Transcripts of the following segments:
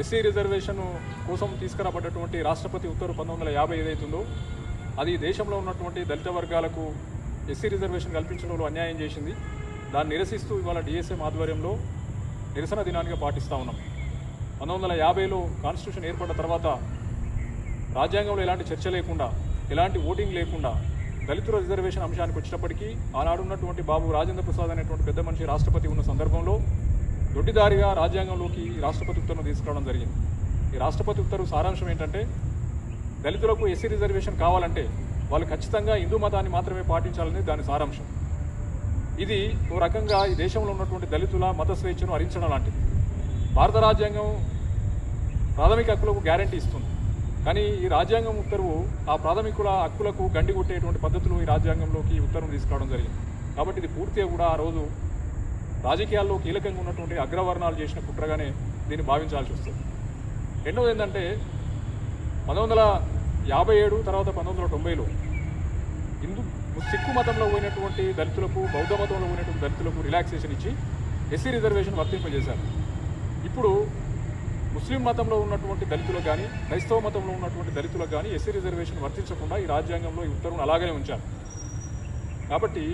SC reservation కోసం తీసుకురాబడ్డటువంటి రాష్ట్రపతి ఉత్తర్వు పంతొమ్మిది వందల యాభై ఏదైతుందో అది దేశంలో ఉన్నటువంటి దళిత వర్గాలకు ఎస్సీ రిజర్వేషన్ కల్పించడంలో అన్యాయం చేసింది. దాన్ని నిరసిస్తూ ఇవాళ డిఎస్ఎం ఆధ్వర్యంలో నిరసన దినానికి పాటిస్తూ ఉన్నాం. పంతొమ్మిది వందల యాభైలో కాన్స్టిట్యూషన్ ఏర్పడిన తర్వాత రాజ్యాంగంలో ఎలాంటి చర్చ లేకుండా ఎలాంటి ఓటింగ్ లేకుండా దళితుల రిజర్వేషన్ అంశానికి వచ్చినప్పటికీ ఆనాడు ఉన్నటువంటి బాబు రాజేంద్ర ప్రసాద్ అనేటువంటి పెద్ద మనిషి రాష్ట్రపతి ఉన్న సందర్భంలో దొడ్డిదారిగా రాజ్యాంగంలోకి రాష్ట్రపతి ఉత్తర్వును తీసుకురావడం జరిగింది. ఈ రాష్ట్రపతి ఉత్తర్వు సారాంశం ఏంటంటే దళితులకు ఎస్సీ రిజర్వేషన్ కావాలంటే వాళ్ళు ఖచ్చితంగా హిందూ మతాన్ని మాత్రమే పాటించాలని దాని సారాంశం. ఇది ఓ రకంగా ఈ దేశంలో ఉన్నటువంటి దళితుల మత స్వేచ్ఛను హరించడం లాంటిది. భారత రాజ్యాంగం ప్రాథమిక హక్కులకు గ్యారంటీ ఇస్తుంది. కానీ ఈ రాజ్యాంగం ఉత్తర్వు ఆ ప్రాథమికుల హక్కులకు గండి కొట్టేటువంటి పద్ధతులు ఈ రాజ్యాంగంలోకి ఈ ఉత్తర్వును తీసుకురావడం జరిగింది. కాబట్టి ఇది పూర్తిగా కూడా ఆ రోజు రాజకీయాల్లో కీలకంగా ఉన్నటువంటి అగ్రవర్ణాలు చేసిన కుట్రగానే దీన్ని భావించాల్సి వస్తుంది. రెండవది ఏంటంటే పంతొమ్మిది యాభై ఏడు తర్వాత పంతొమ్మిది వందల తొంభైలో హిందూ సిక్కు మతంలో పోయినటువంటి దళితులకు బౌద్ధ మతంలో పోయినటువంటి దళితులకు రిలాక్సేషన్ ఇచ్చి ఎస్సీ రిజర్వేషన్ వర్తింపజేశారు. ఇప్పుడు ముస్లిం మతంలో ఉన్నటువంటి దళితులకు కానీ క్రైస్తవ మతంలో ఉన్నటువంటి దళితులకు కానీ ఎస్సీ రిజర్వేషన్ వర్తించకుండా ఈ రాజ్యాంగంలో ఈ ఉత్తర్వును అలాగనే ఉంచారు. కాబట్టి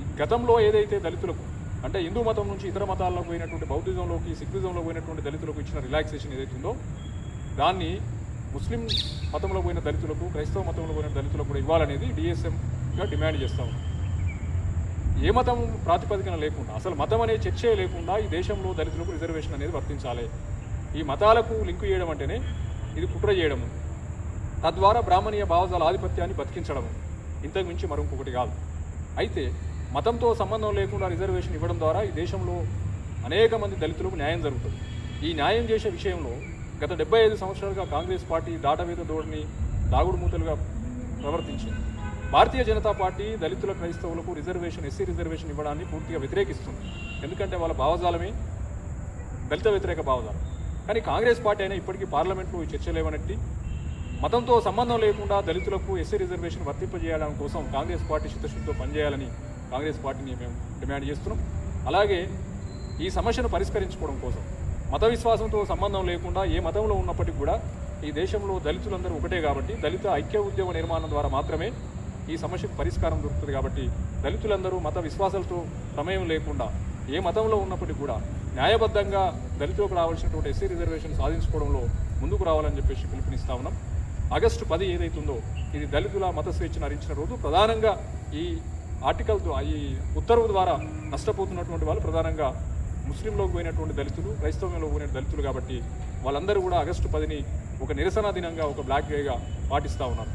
ఈ గతంలో ఏదైతే దళితులకు అంటే హిందూ మతం నుంచి ఇతర మతాల్లోకి పోయినటువంటి బౌద్ధిజంలోకి సిక్విజంలో పోయినటువంటి దళితులకు ఇచ్చిన రిలాక్సేషన్ ఏదైతే ఉందో దాన్ని ముస్లిం మతంలో పోయిన దళితులకు క్రైస్తవ మతంలో పోయిన దళితులకు కూడా ఇవ్వాలనేది డిఎస్ఎంగా డిమాండ్ చేస్తాం ఏ మతం ప్రాతిపదికన లేకుండా అసలు మతం అనే చర్చే లేకుండా ఈ దేశంలో దళితులకు రిజర్వేషన్ అనేది వర్తించాలి. ఈ మతాలకు లింకు చేయడం అంటేనే ఇది కుట్ర చేయడము తద్వారా బ్రాహ్మణీయ భావజాల ఆధిపత్యాన్ని బతికించడము ఇంతకు మించి మరొకటి కాదు. అయితే మతంతో సంబంధం లేకుండా రిజర్వేషన్ ఇవ్వడం ద్వారా ఈ దేశంలో అనేక మంది దళితులకు న్యాయం జరుగుతుంది. ఈ న్యాయం చేసే విషయంలో గత డెబ్బై ఐదు సంవత్సరాలుగా కాంగ్రెస్ పార్టీ దాటవేత దోడిని దాగుడు మూతలుగా ప్రవర్తించింది. భారతీయ జనతా పార్టీ దళితుల క్రైస్తవులకు రిజర్వేషన్ ఎస్సీ రిజర్వేషన్ ఇవ్వడాన్ని పూర్తిగా వ్యతిరేకిస్తుంది. ఎందుకంటే వాళ్ళ భావజాలమే దళిత వ్యతిరేక భావజాలం. కానీ కాంగ్రెస్ పార్టీ అయినా ఇప్పటికీ పార్లమెంట్లో ఈ చర్చ మతంతో సంబంధం లేకుండా దళితులకు ఎస్సీ రిజర్వేషన్ వర్తింపజేయడం కోసం కాంగ్రెస్ పార్టీ చిత్తశుద్ధితో పనిచేయాలని కాంగ్రెస్ పార్టీని మేము డిమాండ్ చేస్తున్నాం. అలాగే ఈ సమస్యను పరిష్కరించుకోవడం కోసం మత విశ్వాసంతో సంబంధం లేకుండా ఏ మతంలో ఉన్నప్పటికీ కూడా ఈ దేశంలో దళితులందరూ ఒకటే కాబట్టి దళిత ఐక్య ఉద్యమ నిర్మాణం ద్వారా మాత్రమే ఈ సమస్యకు పరిష్కారం దొరుకుతుంది కాబట్టి దళితులందరూ మత విశ్వాసాలతో ప్రమేయం లేకుండా ఏ మతంలో ఉన్నప్పటికీ కూడా న్యాయబద్ధంగా దళితులకు రావాల్సినటువంటి ఎస్సీ రిజర్వేషన్ సాధించుకోవడంలో ముందుకు రావాలని చెప్పేసి పిలుపునిస్తా ఉన్నాం. ఆగస్టు పది ఏదైతుందో ఇది దళితుల మత స్వేచ్ఛను హరించిన రోజు. ప్రధానంగా ఈ ఆర్టికల్ ఈ ఉత్తర్వు ద్వారా నష్టపోతున్నటువంటి వాళ్ళు ప్రధానంగా ముస్లింలోకి పోయినటువంటి దళితులు క్రైస్తవంలో పోయిన దళితులు కాబట్టి వాళ్ళందరూ కూడా ఆగస్టు పదిని ఒక నిరసన దినంగా ఒక బ్లాక్ డేగా పాటిస్తూ ఉన్నారు.